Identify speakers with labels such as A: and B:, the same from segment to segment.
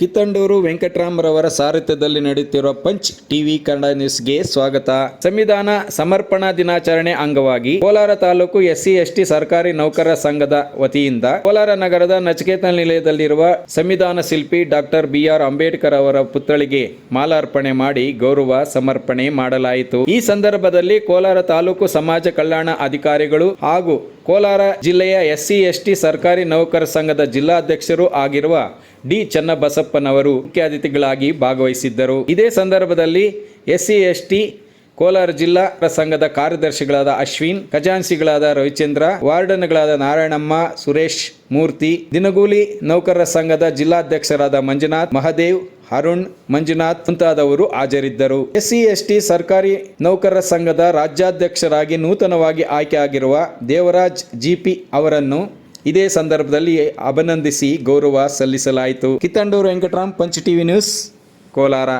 A: ಕಿತ್ತಂಡೂರು ವೆಂಕಟರಾಮರವರ ಸಾರಥ್ಯದಲ್ಲಿ ನಡೆಯುತ್ತಿರುವ punch TV Kannada ನ್ಯೂಸ್ಗೆ ಸ್ವಾಗತ. ಸಂವಿಧಾನ ಸಮರ್ಪಣಾ ದಿನಾಚರಣೆ ಅಂಗವಾಗಿ ಕೋಲಾರ ತಾಲೂಕು ಎಸ್ಸಿ ಎಸ್ಟಿ ಸರ್ಕಾರಿ ನೌಕರರ ಸಂಘದ ವತಿಯಿಂದ ಕೋಲಾರ ನಗರದ ನಚಿಕೇತ ನಿಲಯದಲ್ಲಿರುವ ಸಂವಿಧಾನ ಶಿಲ್ಪಿ ಡಾಕ್ಟರ್ ಬಿಆರ್ ಅಂಬೇಡ್ಕರ್ ಅವರ ಪುತ್ಥಳಿಗೆ ಮಾಲಾರ್ಪಣೆ ಮಾಡಿ ಗೌರವ ಸಮರ್ಪಣೆ ಮಾಡಲಾಯಿತು. ಈ ಸಂದರ್ಭದಲ್ಲಿ ಕೋಲಾರ ತಾಲೂಕು ಸಮಾಜ ಕಲ್ಯಾಣ ಅಧಿಕಾರಿಗಳು ಹಾಗೂ ಕೋಲಾರ ಜಿಲ್ಲೆಯ ಎಸ್ಸಿ ಎಸ್ಟಿ ಸರ್ಕಾರಿ ನೌಕರ ಸಂಘದ ಜಿಲ್ಲಾಧ್ಯಕ್ಷರು ಆಗಿರುವ ಡಿ ಚನ್ನಬಸಪ್ಪನವರು ಮುಖ್ಯ ಅತಿಥಿಗಳಾಗಿ ಭಾಗವಹಿಸಿದ್ದರು. ಇದೇ ಸಂದರ್ಭದಲ್ಲಿ ಎಸ್ಸಿ, ಎಸ್ಟಿ, ಕೋಲಾರ ಜಿಲ್ಲಾ ಸಂಘದ ಕಾರ್ಯದರ್ಶಿಗಳಾದ ಅಶ್ವಿನ್ ಖಜಾನ್ಸಿಗಳಾದ ರವಿಚಂದ್ರ, ವಾರ್ಡನ್ಗಳಾದ ನಾರಾಯಣಮ್ಮ, ಸುರೇಶ್, ಮೂರ್ತಿ, ದಿನಗೂಲಿ ನೌಕರರ ಸಂಘದ ಜಿಲ್ಲಾಧ್ಯಕ್ಷರಾದ ಮಂಜುನಾಥ್, ಮಹದೇವ್, ಅರುಣ್, ಮಂಜುನಾಥ್ ಮುಂತಾದವರು ಹಾಜರಿದ್ದರು. ಎಸ್ಸಿ, ಎಸ್ಟಿ ಸರ್ಕಾರಿ ನೌಕರರ ಸಂಘದ ರಾಜ್ಯಾಧ್ಯಕ್ಷರಾಗಿ ನೂತನವಾಗಿ ಆಯ್ಕೆಯಾಗಿರುವ ದೇವರಾಜ್ ಜಿಪಿ ಅವರನ್ನು ಇದೇ ಸಂದರ್ಭದಲ್ಲಿ ಅಭಿನಂದಿಸಿ ಗೌರವ ಸಲ್ಲಿಸಲಾಯಿತು. Kittandur Venkataram punch TV news Kolar.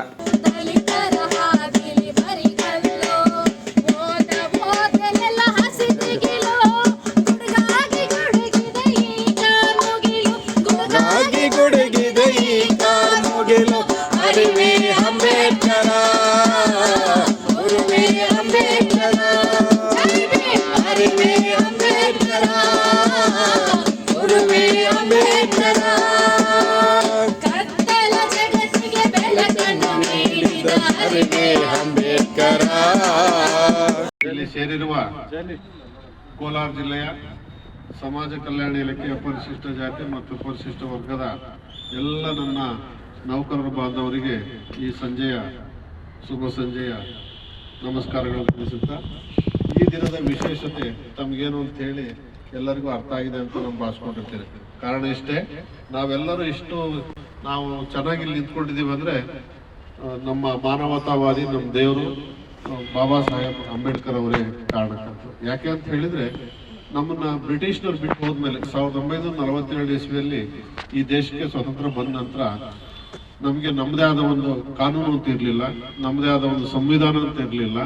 B: ಸೇರಿರುವ ಕೋಲಾರ ಜಿಲ್ಲೆಯ ಸಮಾಜ ಕಲ್ಯಾಣ ಇಲಾಖೆಯ ಪರಿಶಿಷ್ಟ ಜಾತಿ ಮತ್ತು ಪರಿಶಿಷ್ಟ ವರ್ಗದ ಎಲ್ಲ ನನ್ನ ನೌಕರರ ಬಾಂಧವರಿಗೆ ಈ ಸಂಜೆಯ ಶುಭ ಸಂಜೆಯ ನಮಸ್ಕಾರಗಳನ್ನು ತಿಳಿಸುತ್ತಾ, ಈ ದಿನದ ವಿಶೇಷತೆ ತಮಗೇನು ಅಂತ ಹೇಳಿ ಎಲ್ಲರಿಗೂ ಅರ್ಥ ಆಗಿದೆ ಅಂತ ನಾನು ಭಾವಿಸ್ಕೊಂಡಿರ್ತೇನೆ. ಕಾರಣ ಇಷ್ಟೇ, ನಾವೆಲ್ಲರೂ ಇಷ್ಟು ನಾವು ಚೆನ್ನಾಗಿ ಇಲ್ಲಿ ನಿಂತ್ಕೊಂಡಿದ್ದೀವಿ ಅಂದರೆ ನಮ್ಮ ಮಾನವತಾವಾದಿ, ನಮ್ಮ ದೇವರು ಬಾಬಾ ಸಾಹೇಬ್ ಅಂಬೇಡ್ಕರ್ ಅವರೇ ಕಾರಣಕರ್ತರು. ಯಾಕೆ ಅಂತ ಹೇಳಿದ್ರೆ, ನಮ್ಮನ್ನ ಬ್ರಿಟಿಷ್ನವ್ರು ಬಿಟ್ಟು ಹೋದ್ಮೇಲೆ ಸಾವಿರದ ಒಂಬೈನೂರ ನಲವತ್ತೆರಡು ಇಸ್ವಿಯಲ್ಲಿ ಈ ದೇಶಕ್ಕೆ ಸ್ವತಂತ್ರ ಬಂದ ನಂತರ ನಮಗೆ ನಮ್ಮದೇ ಆದ ಒಂದು ಕಾನೂನು ಅಂತ ಇರಲಿಲ್ಲ ನಮ್ಮದೇ ಆದ ಒಂದು ಸಂವಿಧಾನ ಅಂತ ಇರಲಿಲ್ಲ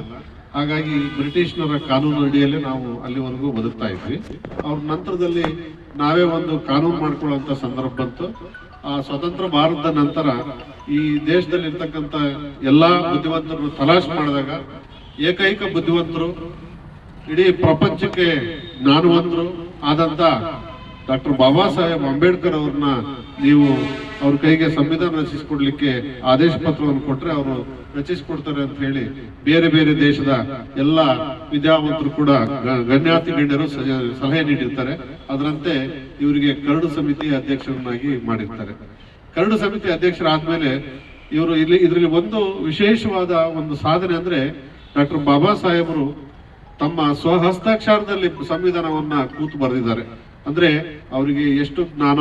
B: ಹಾಗಾಗಿ ಬ್ರಿಟಿಷ್ನರ ಕಾನೂನು ಅಡಿಯಲ್ಲೇ ನಾವು ಅಲ್ಲಿವರೆಗೂ ಬದುಕ್ತಾ ಇದ್ವಿ. ಅವ್ರ ನಂತರದಲ್ಲಿ ನಾವೇ ಒಂದು ಕಾನೂನು ಮಾಡ್ಕೊಳ್ಳುವಂತ ಸಂದರ್ಭ ಬಂತು. ಆ ಸ್ವತಂತ್ರ ಭಾರತದ ನಂತರ ಈ ದೇಶದಲ್ಲಿ ಇರ್ತಕ್ಕಂಥ ಎಲ್ಲಾ ಬುದ್ಧಿವಂತರು ತಲಾಶ್ ಮಾಡಿದಾಗ ಏಕೈಕ ಬುದ್ಧಿವಂತರು, ಇಡೀ ಪ್ರಪಂಚಕ್ಕೆ ಜ್ಞಾನವಂತರು ಆದಂತ ಡಾಕ್ಟರ್ ಬಾಬಾ ಸಾಹೇಬ್ ಅಂಬೇಡ್ಕರ್ ಅವ್ರನ್ನ ನೀವು ಅವ್ರ ಕೈಗೆ ಸಂವಿಧಾನ ರಚಿಸಿಕೊಡ್ಲಿಕ್ಕೆ ಆದೇಶ ಪತ್ರವನ್ನು ಕೊಟ್ರೆ ಅವರು ರಚಿಸಿಕೊಡ್ತಾರೆ ಅಂತ ಹೇಳಿ ಬೇರೆ ಬೇರೆ ದೇಶದ ಎಲ್ಲ ವಿದ್ಯಾವಂತರು ಕೂಡ ಗಣ್ಯಾತಿ ಗಣ್ಯರು ಸಲಹೆ ನೀಡಿರ್ತಾರೆ. ಅದರಂತೆ ಇವರಿಗೆ ಕರಡು ಸಮಿತಿ ಅಧ್ಯಕ್ಷರನ್ನಾಗಿ ಮಾಡಿರ್ತಾರೆ. ಕರಡು ಸಮಿತಿ ಅಧ್ಯಕ್ಷರಾದ್ಮೇಲೆ ಇವರು ಇಲ್ಲಿ, ಇದರಲ್ಲಿ ಒಂದು ವಿಶೇಷವಾದ ಒಂದು ಸಾಧನೆ ಅಂದ್ರೆ ಡಾಕ್ಟರ್ ಬಾಬಾ ಸಾಹೇಬರು ತಮ್ಮ ಸ್ವಹಸ್ತಾಕ್ಷರದಲ್ಲಿ ಸಂವಿಧಾನವನ್ನ ಕೂತು ಬರೆದಿದ್ದಾರೆ. ಅಂದ್ರೆ ಅವರಿಗೆ ಎಷ್ಟು ಜ್ಞಾನ,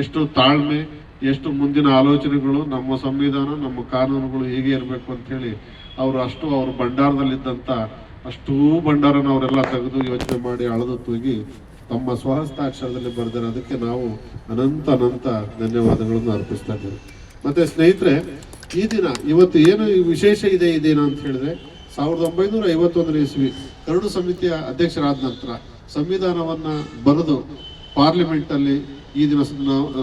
B: ಎಷ್ಟು ತಾಳ್ಮೆ ಎಷ್ಟು ಮುಂದಿನ ಆಲೋಚನೆಗಳು, ನಮ್ಮ ಸಂವಿಧಾನ, ನಮ್ಮ ಕಾನೂನುಗಳು ಹೇಗೆ ಇರಬೇಕು ಅಂತ ಹೇಳಿ ಅವರು ಅಷ್ಟು ಅವ್ರ ಭಂಡಾರದಲ್ಲಿದ್ದಂಥ ಅಷ್ಟೂ ಭಂಡಾರನ ಅವರೆಲ್ಲ ತೆಗೆದು ಯೋಚನೆ ಮಾಡಿ ಅಳೆದು ತೂಗಿ ತಮ್ಮ ಸ್ವಹಸ್ತಾಕ್ಷರದಲ್ಲಿ ಬರೆದರೆ ಅದಕ್ಕೆ ನಾವು ಅನಂತ ಅನಂತ ಧನ್ಯವಾದಗಳನ್ನು ಅರ್ಪಿಸ್ತಾ ಇದ್ದೇವೆ. ಮತ್ತೆ ಸ್ನೇಹಿತರೆ, ಈ ದಿನ ಇವತ್ತು ಏನು ವಿಶೇಷ ಇದೆ ಈ ಅಂತ ಹೇಳಿದ್ರೆ ಸಾವಿರದ ಒಂಬೈನೂರ ಐವತ್ತೊಂದನೇ ಇಸ್ವಿ ಕರಡು ಸಮಿತಿಯ ಅಧ್ಯಕ್ಷರಾದ ನಂತರ ಸಂವಿಧಾನವನ್ನ ಬರೆದು ಪಾರ್ಲಿಮೆಂಟ್ ಅಲ್ಲಿ ಈ ದಿನ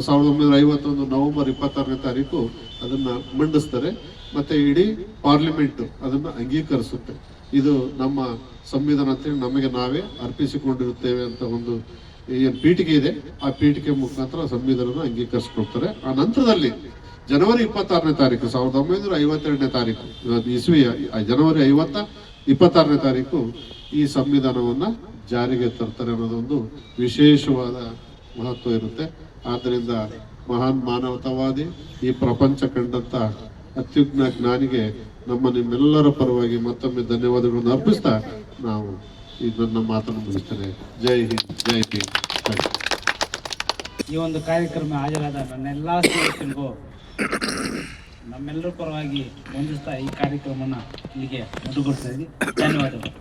B: ಸಾವಿರದ ಒಂಬೈನೂರ ಐವತ್ತೊಂದು ನವೆಂಬರ್ ಇಪ್ಪತ್ತಾರನೇ ತಾರೀಕು ಅದನ್ನ ಮಂಡಿಸ್ತಾರೆ. ಮತ್ತೆ ಇಡೀ ಪಾರ್ಲಿಮೆಂಟು ಅದನ್ನ ಅಂಗೀಕರಿಸುತ್ತೆ. ಇದು ನಮ್ಮ ಸಂವಿಧಾನ ಅಂತೇಳಿ ನಮಗೆ ನಾವೇ ಅರ್ಪಿಸಿಕೊಂಡಿರುತ್ತೇವೆ ಅಂತ ಒಂದು ಏನ್ ಪೀಠಿಕೆ ಇದೆ. ಆ ಪೀಠಿಕೆ ಮುಖಾಂತರ ಸಂವಿಧಾನ ಅಂಗೀಕರಿಸಿಕೊಡ್ತಾರೆ. ಆ ನಂತರದಲ್ಲಿ ಜನವರಿ ಇಪ್ಪತ್ತಾರನೇ ತಾರೀಕು, ಸಾವಿರದ ಒಂಬೈನೂರ ಐವತ್ತೆರಡನೇ ತಾರೀಕು ಇಸ್ವಿ ಜನವರಿ ಐವತ್ತ ಇಪ್ಪತ್ತಾರನೇ ತಾರೀಕು ಈ ಸಂವಿಧಾನವನ್ನ ಜಾರಿಗೆ ತರ್ತಾರೆ ಅನ್ನೋದೊಂದು ವಿಶೇಷವಾದ ಮಹತ್ವ ಇರುತ್ತೆ. ಆದ್ದರಿಂದ ಮಹಾನ್ ಮಾನವತಾವಾದಿ ಈ ಪ್ರಪಂಚ ಕಂಡಂಥ ಅತ್ಯುಗ್ನ ಜ್ಞಾನಿಗೆ ನಮ್ಮ ನಿಮ್ಮೆಲ್ಲರ ಪರವಾಗಿ ಮತ್ತೊಮ್ಮೆ ಧನ್ಯವಾದಗಳನ್ನು ಅರ್ಪಿಸ್ತಾ ನಾವು ಈ ನನ್ನ ಮಾತನ್ನು ಮುಗಿಸ್ತೇನೆ. ಜೈ ಹಿಂದ್ ಜೈ ಹಿಂದ್
C: ಈ ಒಂದು ಕಾರ್ಯಕ್ರಮ ಹಾಜರಾದ ನನ್ನೆಲ್ಲ ಸ್ನೇಹಿತರಿಗೂ ನಮ್ಮೆಲ್ಲರ ಪರವಾಗಿ ವಂದಿಸ್ತಾ ಈ ಕಾರ್ಯಕ್ರಮವನ್ನು ಇಲ್ಲಿಗೆ ಮುಂದುವರಿಸ್ತಾ ಇದ್ದೀನಿ. ಧನ್ಯವಾದಗಳು.